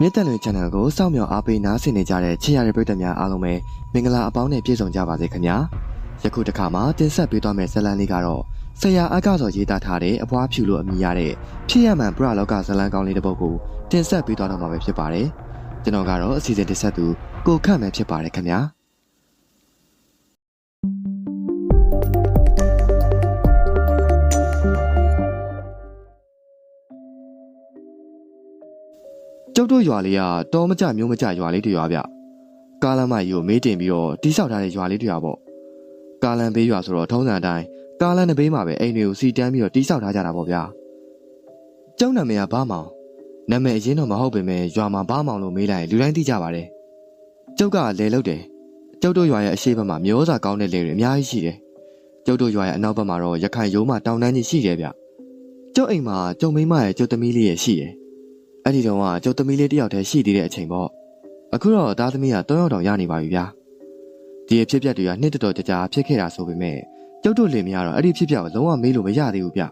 မြစ်တက်လွင် channel ကိုစောင့်မျှော်အားပေးနားဆင်နေကြတဲ့ချစ်ရတဲ့ပရိသတ်များအားလုံးပဲမင်္ဂလာအပေါင်းနဲ့ပြည့်စုံကြပါစေခင်ဗျာယခုတစ်ခါမှာတင်ဆက်ပေးသွားမယ့်ဇာတ်လမ်းလေးကတော့ဆရာအကစောရေးသားထားတဲ့အဖွားဖြူလို့အမည်ရတဲ့ဖြစ်ရမှန်ပရလောကဇာတ်လမ်းကောင်းလေးတစ်ပုဒ်ကိုတင်ဆက်ပေးသွားတော့မှာပဲဖြစ်ပါတယ်ကျွန်တော်ကတော့အစီအစဉ်တင်ဆက်သူကိုခန့်ပဲဖြစ်ပါတယ်ခင်ဗျာ ကျုပ်တို့ရွာလေးကတောမကြမျိုးမကြရွာလေးတစ်ရွာဗျကားလမ်းမကြီးကိုမေးတင်ပြီးတော့တိဆောက်ထားတဲ့ရွာလေးတစ်ရွာပေါ့ကားလမ်းဘေးရွာဆိုတော့ထုံးစံအတိုင်းကားလမ်းတစ်ဘေးမှာပဲအိမ်တွေကိုစီတန်းပြီးတော့တိဆောက်ထားကြတာပေါ့ဗျာကျုံနာမည်ကဘာမောင်နာမည်အရင်တော့မဟုတ်ပေမဲ့ရွာမှာဘာမောင်လို့မေးလိုက်ရင်လူတိုင်းသိကြပါတယ်ကျုပ်ကလဲလုတ်တယ်ကျုပ်တို့ရွာရဲ့အရှိတ်ဘက်မှာမျိုးစားကောင်းတဲ့လေတွေအများကြီးရှိတယ်ကျုပ်တို့ရွာရဲ့အနောက်ဘက်မှာတော့ရခိုင်ရိုးမှတောင်တန်းကြီးရှိတယ်ဗျကျုပ်အိမ်မှာကျုံမိန်းမရဲ့ကျုပ်သမီးလေးရဲ့ရှိတယ် အဲ့ဒီတော့ကကျုပ်သမီးလေးတစ်ယောက်တည်းရှိသေးတဲ့အချိန်ပေါ့အခုတော့သားသမီးက၃ယောက်တောင်ရနေပါပြီဗျာဒီအဖြစ်အပျက်တွေကနှစ်တော်တော်ကြာကြာဖြစ်ခဲ့တာဆိုပေမဲ့ကျုပ်တို့လင်မယားတော့အဲ့ဒီအဖြစ်အပျက်ကိုလုံးဝမေးလို့မရသေးဘူးဗျ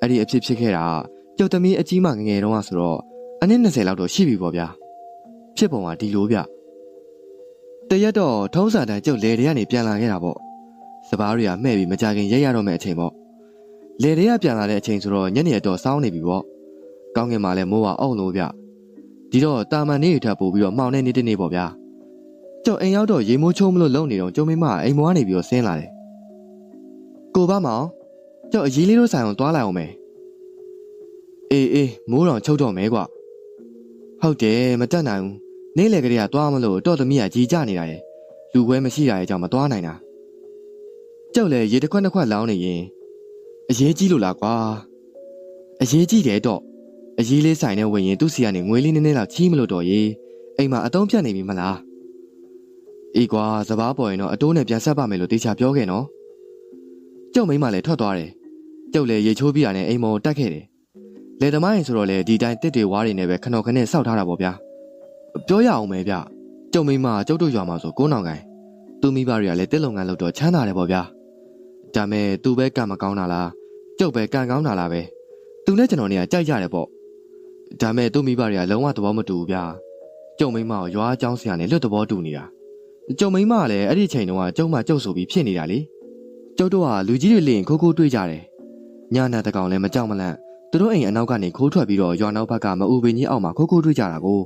အဲ့ဒီအဖြစ်ဖြစ်ခဲ့တာကကျုပ်သမီးအကြီးမှငငယ်တုန်းကဆိုတော့အနည်း20လောက်တော့ရှိပြီပေါ့ဗျာဖြစ်ပုံကဒီလိုဗျတရက်တော့ထုံးစံတိုင်းကျုပ်လေတွေကနေပြန်လာခဲ့တာပေါ့စပားတွေကမှဲ့ပြီးမကြခင်ရက်ရတော့မယ့်အချိန်ပေါ့လေတွေကပြန်လာတဲ့အချိန်ဆိုတော့ညနေတော့စောင်းနေပြီပေါ့ ကောင်းကင်မှာလည်းမိုးကအုံလို့ဗျဒီတော့တာမန်နေထပ်ပို့ပြီးတော့မှောင်နေနေတဲ့နေ့ပေါ့ဗျာကျုပ်အိမ်ရောက်တော့ရေမိုးချုံမလို့လုံနေတော့ကျုံမင်းမအိမ်မောကနေပြီးတော့ဆင်းလာတယ်ကိုပါမောင်ကျုပ်အကြီးလေးတို့ဆိုင်အောင်သွားလိုက်အောင်မယ်အေးအေးမိုးတော်ချုပ်တော့မယ်ကွဟုတ်တယ်မတက်နိုင်ဘူးနေ့လေကလေးကသွားမလို့တော့သမီးကကြီးကြနေတာရဲ့လူခွဲမရှိတာရဲ့ကြောင့်မသွားနိုင်တာကျုပ်လည်းရေတစ်ခွက်တစ်ခွက်လောင်းနေရင်အရေးကြီးလို့လားကွာအရေးကြီးတယ်တော့ အကြီးလေးဆိုင်နဲ့ဝင်ရင်သူ့စီကနေငွေလေးနည်းနည်းလောက်ချီးမလို့တော့ရေအိမ်မှာအတုံးပြတ်နေပြီမလားအေးကွာစပားပေါ်ရင်တော့အတိုးနဲ့ပြန်ဆက်ပါမယ်လို့တေချာပြောခဲ့နော်ကျုပ်မိန်းမလည်းထွက်သွားတယ်ကျုပ်လည်းရေချိုးပြရနဲ့အိမ်မောတက်ခဲ့တယ်လေသမားရင်ဆိုတော့လေဒီတိုင်းတစ်တွေဝါးတွေနဲ့ပဲခဏခနဲ့စောက်ထားတာပေါ့ဗျာပြောရအောင်ပဲဗျကျုပ်မိန်းမကျုပ်တို့ရွာမှာဆိုကိုးနောင်ကိုင်သူမိဘတွေကလည်းတစ်လုံငန်းလို့တော့ချမ်းသာတယ်ပေါ့ဗျာဒါမဲ့သူပဲကံမကောင်းတာလားကျုပ်ပဲကံကောင်းတာလားပဲသူနဲ့ကျွန်တော်เนี่ยကြိုက်ကြတယ်ပေါ့ ဒါမဲ့သူ့မိဘတွေကလုံးဝသဘောမတူဘူးဗျာကျုံမိန်းမကိုရွာအကြောင်းဆရာနဲ့လွတ်သဘောတူနေတာကျုံမိန်းမကလည်းအဲ့ဒီချိန်တုန်းကကျုံမကျုပ်ဆိုပြီးဖြစ်နေတာလေကျုပ်တို့ကလူကြီးတွေလင်းခိုးခိုးတွေ့ကြတယ်ညနာတကောင်လည်းမကြောက်မလန့်သူတို့အိမ်အနောက်ကနေခိုးထွက်ပြီးတော့ရွာနောက်ဘက်ကမအူပင်ကြီးအောက်မှာခိုးခိုးတွေ့ကြတာကို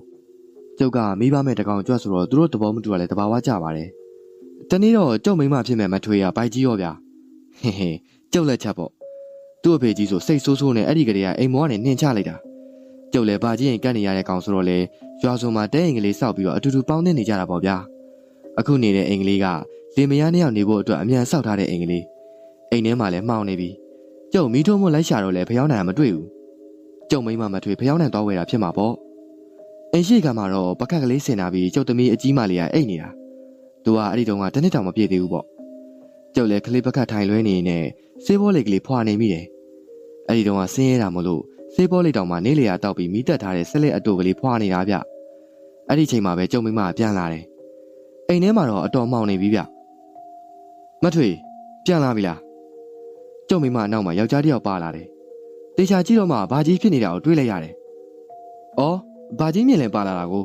ကျုပ်ကမိဘမဲ့တကောင်ကြွတ်ဆိုတော့သူတို့သဘောမတူရလဲတဘာဝကြပါတယ်တနေ့တော့ကျုံမိန်းမဖြစ်မဲ့မထွေရပိုက်ကြီးရောဗျာဟင်ဟင်ကျုပ်လက်ချက်ပေါ့သူ့အဖေကြီးဆိုစိတ်ဆိုးဆိုးနဲ့အဲ့ဒီကလေးကအိမ်မောကနေနှင်ချလိုက်တာ ကျုပ်လည်းဗာကြီးရင်ကတ်နေရတဲ့ကောင်ဆိုတော့လေရွာစုံမှာတဲအိမ်ကလေးစောက်ပြီးတော့အတူတူပေါင်းနေနေကြတာပေါ့ဗျာအခုနေတဲ့အိမ်ကလေးကလင်မယားနှစ်ယောက်နေဖို့အတွက်အမြန်စောက်ထားတဲ့အိမ်ကလေးအိမ်ထဲမှာလည်းမှောင်နေပြီကျုပ်မီးထိုးမလိုက်ရှာတော့လဲဖျောင်းနိုင်မတွေ့ဘူးကျုပ်မိမမထွေဖျောင်းနိုင်သွားဝဲတာဖြစ်မှာပေါ့အိမ်ရှိကမှာတော့ပကက်ကလေးဆင်လာပြီးကျုပ်သမီးအကြီးမလေးကအိတ်နေတာသူကအဲ့ဒီတုန်းကတစ်နှစ်တောင်မပြည့်သေးဘူးပေါ့ကျုပ်လည်းကလေးပကက်ထိုင်လွဲနေနေစေးဘောလေးကလေးဖွာနေမိတယ်အဲ့ဒီတုန်းကဆင်းရဲတာမလို့ ဆေးဘောလေးတောင်မှနေလေရတောက်ပြီးမိတက်ထားတဲ့ဆက်လက်အတူကလေးဖွာနေတာဗျအဲ့ဒီချိန်မှာပဲကျုံမိမပြန်လာတယ်အိမ်ထဲမှာတော့အတော်မှောင်နေပြီဗျမထွေပြန်လာပြီလားကျုံမိမအနောက်မှာယောက်ျားတစ်ယောက်ပါလာတယ်တေချာကြည့်တော့မှဘာကြီးဖြစ်နေတာကိုတွေးလိုက်ရတယ်အော်ဘာကြီးမြင်လဲပါလာတာကို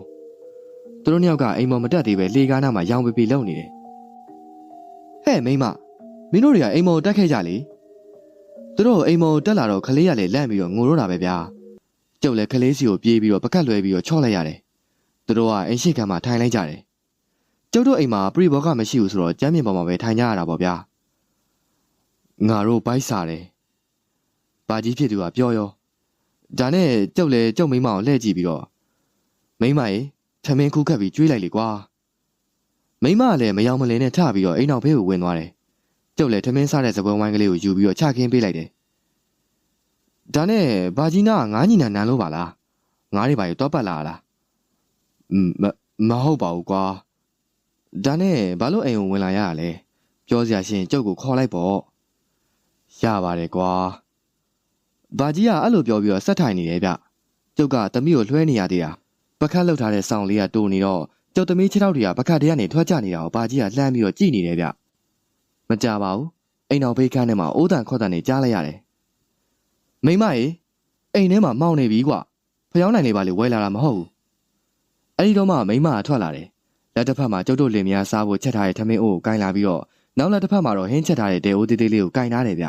သူတို့နှစ်ယောက်ကအိမ်မော်မတက်သေးပဲလေကားနားမှာရောင်ပပီလုံနေတယ်ဟဲ့မိမမင်းတို့တွေကအိမ်မော်တက်ခဲ့ကြလေ သူတို့အိမ်မောတက်လာတော့ခလေးရလေလန့်ပြီးတော့ငိုတော့တာပဲဗျာကျုပ်လည်းခလေးစီကိုပြေးပြီးတော့ပကတ်လွဲပြီးတော့ချော့လိုက်ရတယ်သူတို့ကအိမ်ရှိခန်းမှာထိုင်လိုက်ကြတယ်ကျုပ်တို့အိမ်မှာပရိဘောကမရှိဘူးဆိုတော့ကျမ်းမြေပေါ်မှာပဲထိုင်ကြရတာပေါ့ဗျာငါတို့ဘိုက်စားတယ်ဘာကြီးဖြစ်သူကပြောရောဒါနဲ့ကျုပ်လည်းကျုပ်မိမအောင်လှည့်ကြည့်ပြီးတော့မိမရေထမင်းခုခတ်ပြီးကျွေးလိုက်လေကွာမိမကလည်းမယောင်မလင်းနဲ့ထပြီးတော့အိမ်နောက်ဘေးကိုဝင်သွားတယ်ကျုပ်လည်းထမင်းစားတဲ့စပွဲဝိုင်းကလေးကိုယူပြီးတော့ချခင်းပေးလိုက်တယ်။ ဒါနဲ့ဘာကြီးနာကငါးညီနာနန်းလို့ပါလား။ငါးတွေပါရတော့ပတ်လာလား။อืมမမဟုတ်ပါဘူးကွာ။ဒါနဲ့ဘာလို့အိမ်ကိုဝင်လာရရလဲ။ပြောစရာရှင်ကျုပ်ကိုခေါ်လိုက်ပေါ့။ရပါတယ်ကွာ။ဘာကြီးကအဲ့လိုပြောပြီးတော့ဆက်ထိုင်နေတယ်ဗျ။ကျုပ်ကသမီးကိုလွှဲနေရသေးတာ။ပကတ်လောက်ထားတဲ့ဆောင်းလေးကတိုးနေတော့ကျုပ်သမီးခြေထောက်တွေကပကတ်ထဲကနေထွက်ကျနေတာကိုဘာကြီးကလှမ်းပြီးတော့ကြည့်နေတယ်ဗျ။မကြပါဘူးအိမ်တော်ဘေးကန်းထဲမှာအိုးတန်ခေါ်တန်နေကြားလိုက်ရတယ် မိမရေအိမ်ထဲမှာမောင်းနေပြီကွာဖျောင်းနိုင်လေးပါလေဝဲလာတာမဟုတ်ဘူးအဲ့ဒီတော့မှမိမကထွက်လာတယ်လက်တစ်ဖက်မှာကျုပ်တို့လင်မယားစားဖို့ချက်ထားတဲ့ထမင်းအိုးကိုကင်လာပြီးတော့နောက်လက်တစ်ဖက်မှာတော့ဟင်းချက်ထားတဲ့တဲအိုးသေးသေးလေးကိုကင်ထားတယ်ဗျ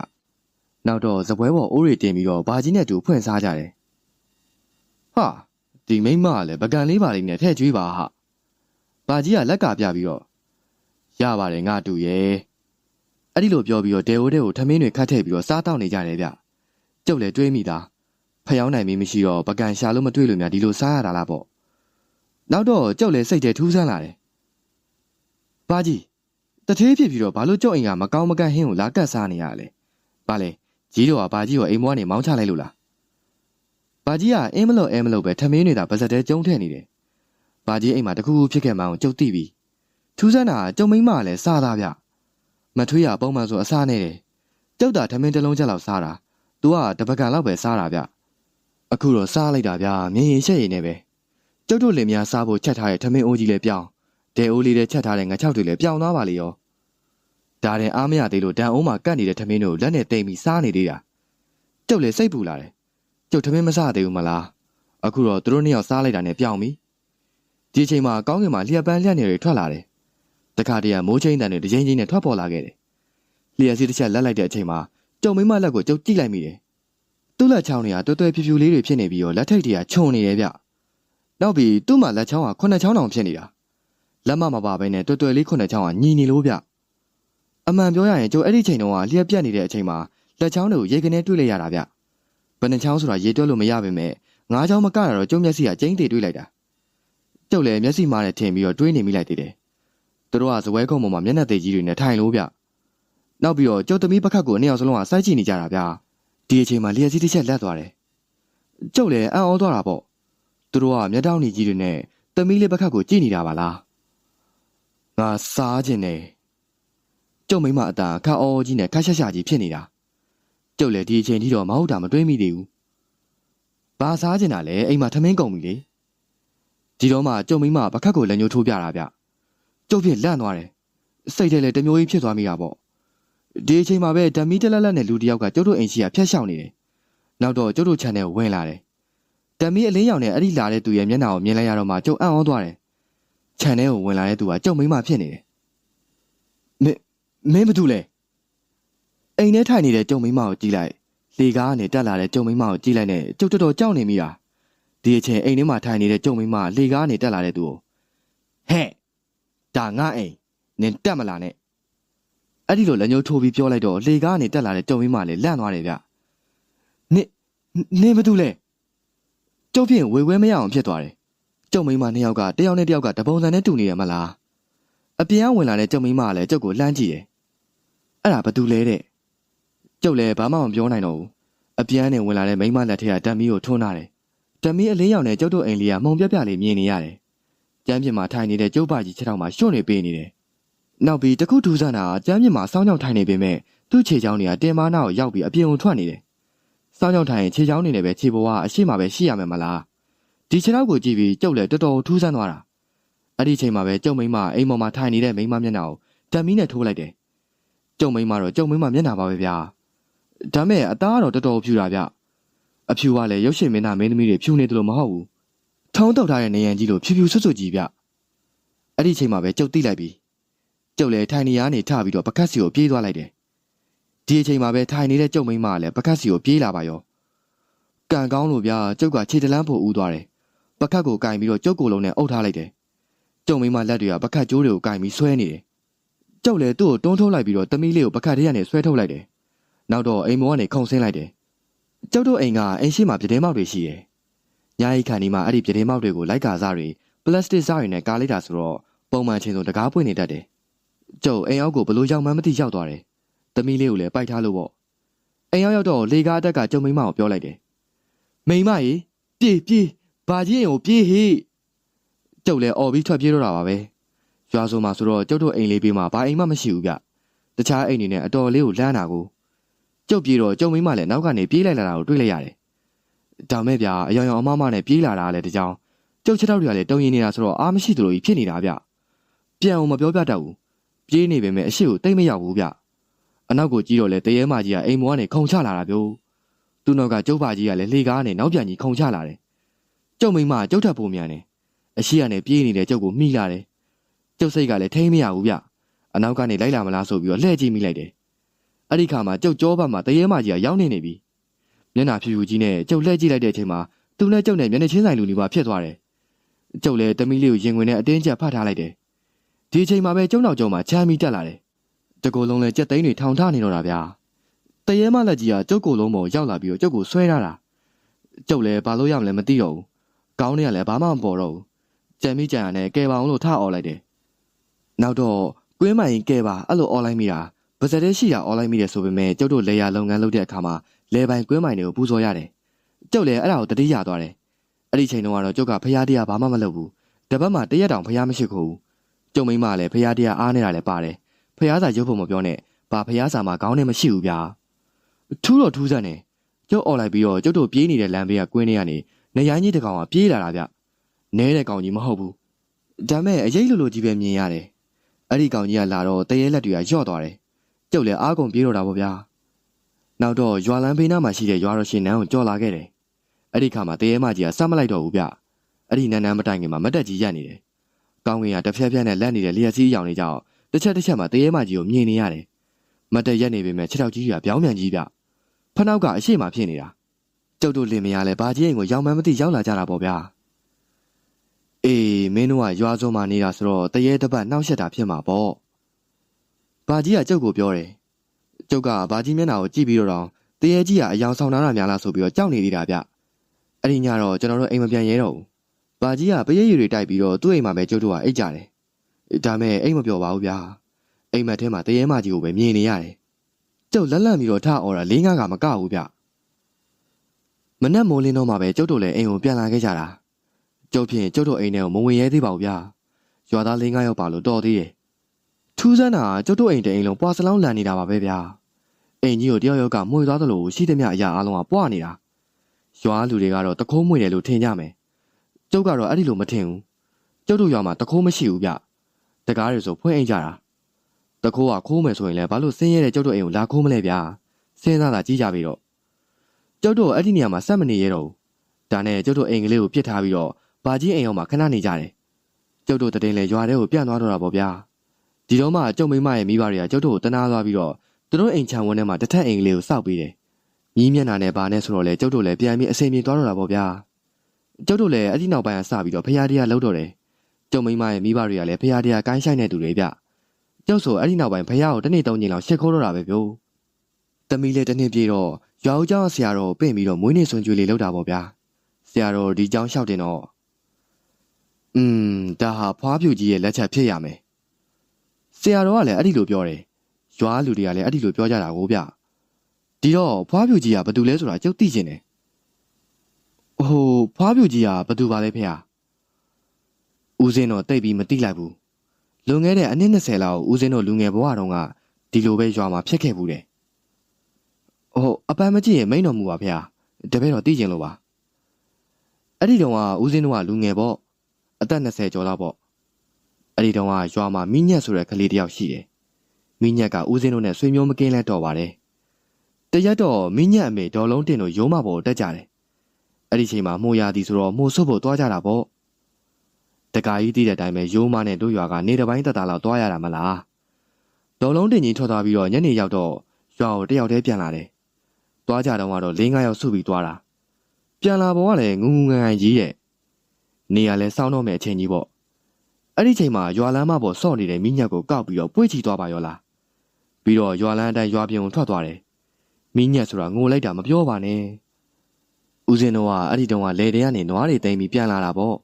နောက်တော့ဇပွဲပေါ်အိုးတွေတင်ပြီးတော့ဘာကြီးနဲ့တူဖွင့်စားကြတယ်ဟာဒီမိမကလည်းပကံလေးပါလေးနဲ့ထည့်ကျွေးပါဟာဘာကြီးကလက်ကပြပြီးတော့ရပါတယ်ငါတူရဲ့အဲ့ဒီလိုပြောပြီးတော့တဲအိုးတဲ့ကိုထမင်းတွေခတ်ထည့်ပြီးတော့စားတောက်နေကြတယ်ဗျ ကျုပ်လည်းတွေးမိတာဖျောင်းနိုင်မင်းမရှိတော့ပကံရှာလို့မတွေ့လို့များဒီလိုစားရတာလားပေါ့နောက်တော့ကျုပ်လည်းစိတ်ထဲထူးဆန်းလာတယ်ဘာကြီးတထေးဖြစ်ပြီးတော့ဘာလို့ကျုပ်အိမ်ကမကောင်းမကန့်ဟင်းကိုလာကတ်စားနေရလဲဘာလဲကြီးတော့ကဘာကြီးကိုအိမ်မွားနေမောင်းချလိုက်လို့လားဘာကြီးကအင်းမလို့အဲမလို့ပဲထမင်းနေတာပါဇက်တဲကျုံထည့်နေတယ်ဘာကြီးအိမ်မှာတခုခုဖြစ်ခဲ့မှအောင်ကျုပ်သိပြီထူးဆန်းတာကျုံမိန်းမကလည်းစားသားဗျမထွေးရပုံမှန်ဆိုအစားနေတယ်ကျုပ်တာထမင်းတစ်လုံးချက်လောက်စားတာ သူကတပကံလောက်ပဲစားတာဗျအခုတော့စားလိုက်တာဗျမြင်ရင်ရှက်ရင်နဲ့ပဲကျုပ်တို့လင်မယားစားဖို့ချက်ထားတဲ့ထမင်းအိုးကြီးလည်းပြောင်းဒဲအိုးလေးလည်းချက်ထားတဲ့ငါချောက်တွေလည်းပြောင်းသွားပါလေရောဒါရင်အားမရသေးလို့ဒန်အိုးမှာကတ်နေတဲ့ထမင်းတို့လက်နဲ့တိမ်ပြီးစားနေသေးတာကျုပ်လည်းစိတ်ပူလာတယ်ကျုပ်ထမင်းမစားသေးဘူးမလားအခုတော့သူတို့နှစ်ယောက်စားလိုက်တာနဲ့ပြောင်းပြီဒီအချိန်မှာကောင်းကင်မှာလျှက်ပန်းလျှက်နေတွေထွက်လာတယ်တခါတည်းကမိုးချင်းတန်တွေတစ်ချိန်ချင်းနဲ့ထွက်ပေါ်လာခဲ့တယ်လျှက်စီးတစ်ချက်လက်လိုက်တဲ့အချိန်မှာ ကျုံမိမလက်ကိုကျုပ်ကြည့်လိုက်မိတယ်သူ့လက်ချောင်းတွေကတွဲတွဲဖြူဖြူလေးတွေဖြစ်နေပြီးတော့လက်ထိတ်တွေကခြုံနေတယ်ဗျနောက်ပြီးသူ့မှာလက်ချောင်းကခုနှစ်ချောင်းတောင်ဖြစ်နေတာလက်မမပါဘဲနဲ့တွဲတွဲလေးခုနှစ်ချောင်းကညီနေလို့ဗျအမှန်ပြောရရင်ကျုပ်အဲ့ဒီချိန်တုန်းကလျှက်ပြက်နေတဲ့အချိန်မှာလက်ချောင်းတွေကိုရေကနေတွေ့လိုက်ရတာဗျဘယ်နှချောင်းဆိုတာရေတွက်လို့မရပါနဲ့ငါးချောင်းမကတာတော့ကျုံမျက်စိကကျိန်းသေးတွေ့လိုက်တာကျုပ်လည်းမျက်စိမားနဲ့ထင်ပြီးတော့တွေးနေမိလိုက်သေးတယ်သူတို့ကဇပွဲခုံပေါ်မှာမျက်နှာသေးကြီးတွေနဲ့ထိုင်လို့ဗျ နောက်ပြီးတော့ကျုပ်သမီးပခတ်ကိုအနှစ်ယောက်စလုံးကစိုက်ကြည့်နေကြတာဗျဒီအချိန်မှာလျှက်စီးတစ်ချက်လက်သွားတယ်ကျုပ်လည်းအံ့ဩသွားတာပေါ့သူတို့ကမျက်တောင်းနေကြီးတွေနဲ့သမီးလေးပခတ်ကိုကြည့်နေတာပါလားငါစားခြင်းနဲ့ကျုပ်မိမအတာခါအော်ကြီးနဲ့ခါရှာရှာကြီးဖြစ်နေတာကျုပ်လည်းဒီအချိန်ထိတော့မဟုတ်တာမတွေးမိသေးဘူးဘာစားခြင်းတာလဲအိမ်မှာထမင်းကုန်ပြီလေဒီတော့မှကျုပ်မိမပခတ်ကိုလက်ညှိုးထိုးပြတာဗျကျုပ်ဖြစ်လန့်သွားတယ်စိတ်ထဲလည်းတမျိုးကြီးဖြစ်သွားမိတာပေါ့ ဒီအချိန်မှာပဲဓမီတလက်လက်နဲ့လူတယောက်ကကျုပ်တို့အိမ်ရှိကဖျက်ရှောင်နေတယ်နောက်တော့ကျုပ်တို့ခြံထဲကိုဝင်လာတယ်ဓမီအလင်းရောင်နဲ့အဲ့ဒီလာတဲ့သူရဲ့မျက်နှာကိုမြင်လိုက်ရတော့မှကျုပ်အံ့ဩသွားတယ်ခြံထဲကိုဝင်လာတဲ့သူကကျုပ်မိမဖြစ်နေတယ်မင်းမင်းဘာတူလဲအိမ်ထဲထိုင်နေတဲ့ကျုံမိမကိုကြည့်လိုက်လေကားကနေတက်လာတဲ့ကျုံမိမကိုကြည့်လိုက်နဲ့ကျုပ်တော်တော်ကြောက်နေမိတာဒီအချိန်အိမ်ထဲမှာထိုင်နေတဲ့ကျုံမိမလေကားကနေတက်လာတဲ့သူကိုဟဲ့ဒါငါအိမ်နင်တက်မလာနဲ့ အဲ့ဒီလိုလက်ညှိုးထိုးပြီးပြောလိုက်တော့လေကားကနေတက်လာတဲ့ကျုံမိမလည်းလန့်သွားတယ်ဗျနင်နင်ဘာတူလဲကျုပ်ဖြင့်ဝေဝဲမရအောင်ဖြစ်သွားတယ်ကျုံမိမနှစ်ယောက်ကတယောက်နဲ့တယောက်ကတပုံစံနဲ့တူနေရမလားအပြန်ဝင်လာတဲ့ကျုံမိမကလည်းကျုပ်ကိုလှမ်းကြည့်တယ်အဲ့ဒါဘာတူလဲတဲ့ကျုပ်လည်းဘာမှမပြောနိုင်တော့ဘူးအပြန်နဲ့ဝင်လာတဲ့မိန်းမလက်ထက်ကဓာမီကိုထွန်းလာတယ်ဓာမီအလေးရောင်နဲ့ကျုပ်တို့အိမ်လေးကမှုံပြပြလေးမြင်နေရတယ်ကျမ်းပြင်မှာထိုင်နေတဲ့ကျုပ်ပါကြီးခြေထောက်မှာရွှွန့်နေပေးနေတယ် နောက်ပြီးတခုထူးဆန်းတာကကျမ်းပြင်မှာစောင်းကြောင်ထိုင်နေပေမဲ့သူ့ခြေချောင်းတွေကတင်မနာကိုရောက်ပြီးအပြင်ကိုထွက်နေတယ်စောင်းကြောင်ထိုင်ရင်ခြေချောင်းနေနဲ့ပဲခြေပေါ်ကအရှိမပဲရှိရမယ်မလားဒီခြေထောက်ကိုကြည့်ပြီးကျုပ်လည်းတော်တော်ထူးဆန်းသွားတာအဲ့ဒီချိန်မှာပဲကျုပ်မိန်းမအိမ်ပေါ်မှာထိုင်နေတဲ့မိန်းမမျက်နှာကိုဓာမီနဲ့ထိုးလိုက်တယ်ကျုံမိန်းမတော့ကျုံမိန်းမမျက်နှာပါပဲဗျာဒါမဲ့အသားကတော့တော်တော်ဖြူတာဗျအဖြူကလည်းရုပ်ရှင်မင်းသားမင်းသမီးတွေဖြူနေတယ်လို့မဟုတ်ဘူးထုံးတုတ်ထားတဲ့နေရန်ကြီးလိုဖြူဖြူဆွတ်ဆွတ်ကြီးဗျအဲ့ဒီချိန်မှာပဲကျုပ်သိလိုက်ပြီ ကျုပ်လည်းထိုင်နေရနေထပြီးတော့ပကတ်စီကိုပြေးသွားလိုက်တယ်ဒီအချိန်မှာပဲထိုင်နေတဲ့ကျုံမိန်းမကလည်းပကတ်စီကိုပြေးလာပါရောကံကောင်းလို့ဗျာကျုပ်ကခြေတလန်းဖို့ဦးသွားတယ်ပကတ်ကိုကင်ပြီးတော့ကျုပ်ကိုယ်လုံးနဲ့အုပ်ထားလိုက်တယ်ကျုံမိန်းမလက်တွေကပကတ်ကျိုးတွေကိုကင်ပြီးဆွဲနေတယ်ကျုပ်လည်းသူ့ကိုတွန်းထုတ်လိုက်ပြီးတော့တမီးလေးကိုပကတ်ထဲကနေဆွဲထုတ်လိုက်တယ်။နောက်တော့အိမ်မောကနေခုန်ဆင်းလိုက်တယ်။ကျုပ်တို့အိမ်ကအိမ်ရှိမှပြတင်းမောက်တွေရှိတယ်။ညာရီခန်ဒီမှာအဲ့ဒီပြတင်းမောက်တွေကိုလိုက်ကာစားတွေပလတ်စတစ်စားတွေနဲ့ကားလိုက်တာဆိုတော့ပုံမှန်ချင်းစုံတကားပွင့်နေတတ်တယ်။ ကျုပ်အိမ်အောက်ကိုဘလို့ရောက်မှန်းမသိရောက်သွားတယ်။တမီးလေးကိုလည်းပိုက်ထားလို့ပေါ့။အိမ်အောက်ရောက်တော့လေကားအတက်ကကျုံမိမကိုပြောလိုက်တယ်။မိမကြီးပြေးပြေးဘာကြီးအိမ်ကိုပြေးဟေ့။ကျုပ်လည်းအော်ပြီးထွက်ပြေးတော့တာပါပဲ။ရွာစုံမှာဆိုတော့ကျုပ်တို့အိမ်လေးပေးမှာဘာအိမ်မှမရှိဘူးဗျတခြားအိမ်တွေနဲ့အတော်လေးကိုလမ်းတာကိုကျုပ်ပြေတော့ကျုံမိမလည်းနောက်ကနေပြေးလိုက်လာတာကိုတွေ့လိုက်ရတယ်ဒါမဲ့ဗျအယောင်ယောင်အမမနဲ့ပြေးလာတာလည်းတကြောင်ကျုပ်ချက်တော့တွေကလည်းတုံရင်နေတာဆိုတော့အားမရှိသလိုကြီးဖြစ်နေတာဗျပြန်အောင်မပြောပြတတ်ဘူး ပြေးနေပေမဲ့အရှိကိုတိတ်မရောက်ဘူးဗျအနောက်ကိုကြည့်တော့လေတရေမကြီးကအိမ်မောကနေခုံချလာတာပြောသူ့နောက်ကကျုပ်ပါကြီးကလည်းလှေကားနဲ့နောက်ပြန်ကြီးခုံချလာတယ်ကျုံမိမကျုပ်ထပ်ပုံမြန်တယ်အရှိကနေပြေးနေတဲ့ကျုပ်ကိုမိလာတယ်ကျုပ်စိတ်ကလည်းထိမ့်မရဘူးဗျအနောက်ကနေလိုက်လာမလားဆိုပြီးတော့လှည့်ကြည့်မိလိုက်တယ်အဲ့ဒီခါမှာကျုပ်ကြောဘက်မှာတရေမကြီးကရောက်နေနေပြီမျက်နှာဖြူဖြူကြီးနဲ့ကျုပ်လှည့်ကြည့်လိုက်တဲ့အချိန်မှာသူနဲ့ကျုပ်နဲ့မျက်နှာချင်းဆိုင်လူနေပါဖြစ်သွားတယ်ကျုပ်လည်းတမီးလေးကိုရင်ခွင်နဲ့အတင်းကျပ်ဖတ်ထားလိုက်တယ် ဒီအချိန်မှာပဲကျုံနောက်ကျုံမှာချမ်းမီတက်လာတယ်တကူလုံးလည်းကြက်သိန်းတွေထောင်ထနေတော့တာဗျာတရေမလက်ကြီးကကျုပ်ကိုယ်လုံးပေါ်ရောက်လာပြီးတော့ကျုပ်ကိုဆွဲထားတာကျုပ်လည်းဘာလို့ရမလဲမသိတော့ဘူးကောင်းနေရလဲဘာမှမပေါ်တော့ဘူးကြံမိကြံရနဲ့ကဲပါအောင်လို့ထအော်လိုက်တယ်နောက်တော့ကွင်းမိုင်ကဲပါအဲ့လိုအော်လိုက်မိတာပါဇက်တဲ့ရှိတာအော်လိုက်မိတယ်ဆိုပေမဲ့ကျုပ်တို့လေယာလုပ်ငန်းလုပ်တဲ့အခါမှာလေပိုင်ကွင်းမိုင်တွေကိုပူဇော်ရတယ်ကျုပ်လည်းအဲ့ဒါကိုတတိယသွားတယ်အဲ့ဒီချိန်တုန်းကတော့ကျုပ်ကဖျားတရားဘာမှမလုပ်ဘူးတပတ်မှတရက်တောင်ဖျားမရှိခိုးဘူး ကျုံမိမလည်းဖျားတရားအားနေတာလည်းပါတယ်ဖျားစာရုပ်ဖို့မပြောနဲ့ဘာဖျားစာမှာကောင်းနေမရှိဘူးဗျာထူးတော့ထူးဆန်းတယ်ကျုပ်អော်လိုက်ပြီးတော့ကျုပ်တို့ပြေးနေတဲ့လမ်းဘေးကကွင်းထဲကနေနေရိုင်းကြီးတစ်ကောင်ကပြေးလာတာဗျနဲတဲ့ကောင်ကြီးမဟုတ်ဘူးဒါမဲ့အရေးလိုလိုကြီးပဲမြင်ရတယ်အဲ့ဒီကောင်ကြီးကလာတော့တရေလက်တွေကယော့သွားတယ်ကျုပ်လည်းအားကုန်ပြေးတော့တာပေါ့ဗျာနောက်တော့ရွာလန်းဘေးနားမှာရှိတဲ့ရွာတော်ရှင်နန်းကိုကြော်လာခဲ့တယ်အဲ့ဒီခါမှာတရေမကြီးကစမ်းမလိုက်တော့ဘူးဗျအဲ့ဒီနန်းနန်းမတိုင်ခင်မှာမတက်ကြီးရက်နေတယ် ကောင်းကင်ကတစ်ဖက်ဖက်နဲ့လက်နေတဲ့လျှက်စီးရောင်နေကြအောင်တစ်ချက်တစ်ချက်မှာတရေမကြီးကိုမြင်နေရတယ်မတက်ရက်နေပေမဲ့ခြေထောက်ကြီးကပြောင်းပြန်ကြီးဗျဖနှောက်ကအရှိမဖြစ်နေတာကျုပ်တို့လင်မယားလည်းဘာကြီးအိမ်ကိုရောင်မှန်းမသိရောက်လာကြတာပေါ့ဗျာအေးမင်းတို့ကရွာစုံမှာနေတာဆိုတော့တရေတပတ်နှောက်ရှက်တာဖြစ်မှာပေါ့ဘာကြီးကကျုပ်ကိုပြောတယ်ကျုပ်ကဘာကြီးမျက်နှာကိုကြည့်ပြီးတော့တရေကြီးကအယောင်ဆောင်နာတာများလားဆိုပြီးတော့ကြောက်နေသေးတာဗျအဲ့ဒီညတော့ကျွန်တော်တို့အိမ်မပြန်ရဲတော့ဘူး ဘာကြီးကပရိရည်တွေတိုက်ပြီးတော့သူ့အိမ်မှာပဲကျုပ်တို့ကအိတ်ကြတယ်ဒါမဲ့အိမ်မပြောပါဘူးဗျာအိမ်မက်ထဲမှာတရေမကြီးကိုပဲမြင်နေရတယ်ကျုပ်လက်လန့်ပြီးတော့ထအော်တာလေးငါးကမကဘူးဗျမနက်မိုးလင်းတော့မှပဲကျုပ်တို့လည်းအိမ်ကိုပြန်လာခဲ့ကြတာကျုပ်ဖြင့်ကျုပ်တို့အိမ်ထဲကိုမဝင်ရဲသေးပါဘူးဗျာရွာသားလေးငါးယောက်ပါလို့တော်သေးတယ်ထူးဆန်းတာကျုပ်တို့အိမ်တအိမ်လုံးပွာစလောင်းလန်နေတာပါပဲဗျာအိမ်ကြီးကိုတယောက်ယောက်ကမွေသွားသလိုရှိသမျှအရာအလုံးကပွားနေတာရွာလူတွေကတော့တခိုးမွေတယ်လို့ထင်ကြမယ် ကျုပ်ကတော့အဲ့ဒီလိုမထင်ဘူးကျုပ်တို့ရွာမှာတခိုးမရှိဘူးဗျတကားတွေဆိုဖွင့်အိမ်ကြတာတခိုးကခိုးမယ်ဆိုရင်လည်းဘာလို့ဆင်းရဲတဲ့ကျုပ်တို့အိမ်ကိုလာခိုးမလဲဗျာစဉ်းစားတာကြည့်ကြပြီးတော့ကျုပ်တို့အဲ့ဒီနေရာမှာစက်မနေရတော့ဘူးဒါနဲ့ကျုပ်တို့အိမ်ကလေးကိုပြစ်ထားပြီးတော့ဘာကြီးအိမ်အောင်မှာခဏနေကြတယ်ကျုပ်တို့တတိန်လေရွာထဲကိုပြန်သွားတော့တာပေါ့ဗျာဒီတော့မှကျုပ်မိမရဲ့မိဘတွေကကျုပ်တို့ကိုတနာသွားပြီးတော့သူတို့အိမ်ချံဝန်းထဲမှာတစ်ထက်အိမ်ကလေးကိုစောက်ပေးတယ်မြင်းမျက်နှာနဲ့ဗာနဲ့ဆိုတော့လေကျုပ်တို့လည်းပြန်ပြီးအစိမ်ပြေသွားတော့တာပေါ့ဗျာ ကျုပ်တို့လည်းအဲ့ဒီနောက်ပိုင်းကစပြီးတော့ဖရာတရားလှုပ်တော့တယ်ကျုပ်မိမရဲ့မိဘတွေကလည်းဖရာတရားကိုင်းဆိုင်တဲ့သူတွေဗျကျုပ်ဆိုအဲ့ဒီနောက်ပိုင်းဖရာကိုတစ်နေ့သုံးချိန်လောက်ရှစ်ခိုးတော့တာပဲဗျို့တမီးလေးတစ်နှစ်ပြေတော့ရွာဦးကျောင်းဆရာတော်ပင့်ပြီးတော့မွေးနေ့ဆွန်ကြွေလေးလုပ်တာပေါ့ဗျာဆရာတော်ဒီကျောင်းလျှောက်တင်တော့อืมဒါဟာဖွားပြူကြီးရဲ့လက်ချက်ဖြစ်ရမယ်ဆရာတော်ကလည်းအဲ့ဒီလိုပြောတယ်ရွာလူတွေကလည်းအဲ့ဒီလိုပြောကြတာကိုဗျဒီတော့ဖွားပြူကြီးကဘာတူလဲဆိုတာကျုပ်သိကျင်တယ် ဟိုဖွားပြူကြီးကဘာတူပါလဲဖေဟာဦးစင်းတော့တိတ်ပြီးမသိလိုက်ဘူးလွန်ခဲ့တဲ့အနည်း20လောက်ဦးစင်းတို့လူငယ်ဘဝတုန်းကဒီလိုပဲရွာမှာဖြစ်ခဲ့ဘူးတယ်ဟိုအပန်းမကြည့်ရင်မိန်တော်မူပါဖေဟာတပည့်တော်သိကျင်လို့ပါအဲ့ဒီတုန်းကဦးစင်းတို့ကလူငယ်ပေါ့အသက်20ကျော်လောက်ပေါ့အဲ့ဒီတုန်းကရွာမှာမိညက်ဆိုတဲ့ကလေးတယောက်ရှိတယ်မိညက်ကဦးစင်းတို့နဲ့ဆွေမျိုးမကင်းလဲတော့ပါတယ်တရက်တော့မိညက်အမေဒေါ်လုံးတင်တို့ရုံးမပေါ်တက်ကြတယ် အဲ့ဒီချိန်မှာမှုရသည်ဆိုတော့မှုဆုပ်ဖို့သွားကြတာပေါ့တကာကြီးတည်တဲ့အတိုင်းပဲရိုးမနဲ့တို့ရွာကနေတပိုင်းတက်တာလောက်သွားရတာမလားဒေါ်လုံးတင်ကြီးထွက်သွားပြီးတော့ညနေရောက်တော့ရွာကိုတယောက်တည်းပြန်လာတယ်သွားကြတော့ကတော့၄၅ယောက်စုပြီးသွားတာပြန်လာပေါ်ကလည်းငုံငုံငန်ငန်ကြီးရဲ့နေရလဲစောင်းတော့မယ်အချိန်ကြီးပေါ့အဲ့ဒီချိန်မှာရွာလမ်းမပေါ်စော့နေတဲ့မိညက်ကိုကောက်ပြီးတော့ပွေ့ချီသွားပါရောလားပြီးတော့ရွာလမ်းအတိုင်းရွာပြင်ကိုထွက်သွားတယ်မိညက်ဆိုတာငိုလိုက်တာမပြောပါနဲ့ ဦးစင်းတို့ကအဲ့ဒီတုန်းကလေတဲကနေနွားတွေတိမ်ပြီးပြန်လာတာပေါ့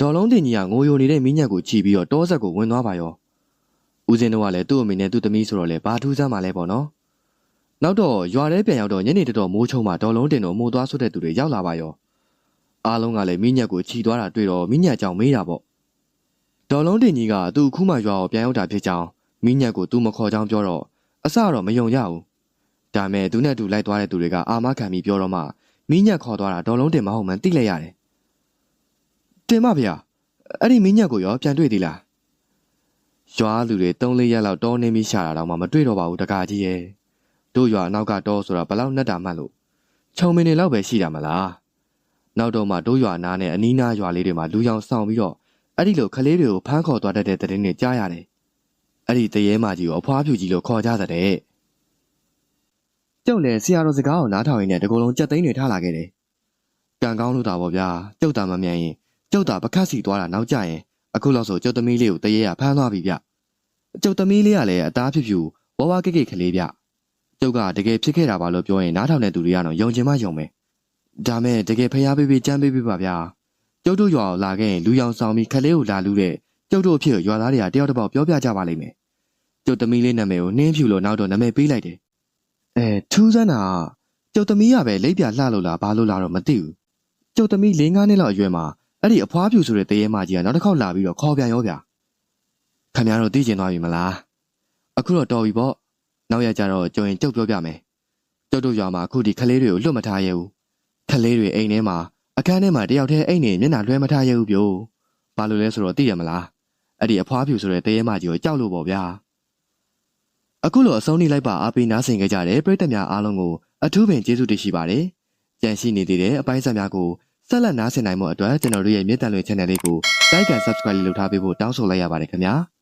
ဒေါ်လုံးတင်ကြီးကငိုယိုနေတဲ့မိညက်ကိုကြည့်ပြီးတော့တောဆက်ကိုဝင်သွားပါရောဦးစင်းတို့ကလည်းသူ့အမေနဲ့သူ့သမီးဆိုတော့လေဘာထူးဆန်းမှလဲပေါ့နော်နောက်တော့ရွာထဲပြန်ရောက်တော့ညနေတတော်မိုးချုံမှဒေါ်လုံးတင်တို့မိုးသွားဆွတဲ့သူတွေရောက်လာပါရောအားလုံးကလည်းမိညက်ကိုခြီသွားတာတွေ့တော့မိညက်ကြောင့်မေးတာပေါ့ဒေါ်လုံးတင်ကြီးကသူ့ခုမှရွာကိုပြန်ရောက်တာဖြစ်ကြောင်းမိညက်ကိုသူမခေါ်ကြောင်းပြောတော့အစတော့မယုံရဘူးဒါမဲ့သူနဲ့တူလိုက်သွားတဲ့သူတွေကအာမခံပြီးပြောတော့မှ မိညက်ခေါ်သွားတာဒေါ်လုံးတင်မဟုတ်မှန်းသိလိုက်ရတယ်တင်မဗျာအဲ့ဒီမိညက်ကိုရောပြန်တွေ့သေးလားရွာလူတွေ၃၄ရက်လောက်တောနေပြီးရှာတာတော့မှမတွေ့တော့ပါဘူးတကားကြီးရဲ့တို့ရွာနောက်ကတော့ဆိုတာဘလောက်နဲ့တာမှတ်လို့ခြုံမင်းတွေလောက်ပဲရှိတာမလားနောက်တော့မှတို့ရွာနားနဲ့အနီးနားရွာလေးတွေမှာလူရောင်ဆောင်ပြီးတော့အဲ့ဒီလိုကလေးတွေကိုဖမ်းခေါ်သွားတတ်တဲ့တဲ့င်းတွေကြားရတယ်အဲ့ဒီတရေမကြီးကိုအဖွားဖြူကြီးလို့ခေါ်ကြတဲ့ ကျုပ်လည်းဆရာတော်စကားကိုနားထောင်ရင်းနဲ့တကူလုံးကြက်သိန်းတွေထားလာခဲ့တယ်ကံကောင်းလို့တာပေါ့ဗျာကျုပ်တာမမြန်ရင်ကျုပ်တာပကတ်စီသွားတာနောက်ကျရင်အခုလောက်ဆိုကျုပ်သမီးလေးကိုတရေကဖမ်းသွားပြီဗျကျုပ်သမီးလေးကလည်းအသားဖြူဖြူဝဝကိကိကလေးဗျကျုပ်ကတကယ်ဖြစ်ခဲ့တာပါလို့ပြောရင်နားထောင်တဲ့သူတွေကတော့ယုံချင်မှယုံမယ်ဒါမဲ့တကယ်ဖျားပေးပေးကြမ်းပေးပေးပါဗျာကျုပ်တို့ရွာကိုလာခဲ့ရင်လူရောင်ဆောင်ပြီးခလေးကိုလာလူတဲ့ကျုပ်တို့အဖြစ်ကိုရွာသားတွေကတယောက်တစ်ပေါက်ပြောပြကြပါလိမ့်မယ်ကျုပ်သမီးလေးနာမည်ကိုနှင်းဖြူလို့နောက်တော့နာမည်ပေးလိုက်တယ် အဲထူးဆန်းတာကကျုပ်သမီးကပဲလိပ်ပြလှလို့လားဘာလို့လားတော့မသိဘူးကျုပ်သမီး၄၅နှစ်လောက်အရွယ်မှာအဲ့ဒီအဖွားဖြူဆိုတဲ့တရေမကြီးကနောက်တစ်ခေါက်လာပြီးတော့ခေါ်ပြန်ရောဗျာခင်ဗျားတို့သိကျင်သွားပြီမလားအခုတော့တော်ပြီပေါ့နောက်ရကြတော့ကြုံရင်ကျုပ်ပြောပြမယ်ကျုပ်တို့ရွာမှာအခုဒီခလေးတွေကိုလွတ်မထားရဘူးခလေးတွေအိမ်ထဲမှာအခန်းထဲမှာတယောက်တည်းအိမ်နေမျက်နှာလွှဲမထားရဘူးပြို့ဘာလို့လဲဆိုတော့သိရမလားအဲ့ဒီအဖွားဖြူဆိုတဲ့တရေမကြီးကိုကြောက်လို့ပေါ့ဗျာ အခုလိုအဆုံးနေလိုက်ပါအားပေးနားဆင်ကြကြတဲ့ပရိသတ်များအားလုံးကိုအထူးပင်ကျေးဇူးတင်ရှိပါတယ်ကြန့်ရှိနေသေးတဲ့အပိုင်းဆက်များကိုဆက်လက်နားဆင်နိုင်မှုအတွက်ကျွန်တော်တို့ရဲ့မြေတံလွင် channel လေးကို like and subscribe လုပ်ထားပေးဖို့တောင်းဆိုလိုက်ရပါတယ်ခင်ဗျာ။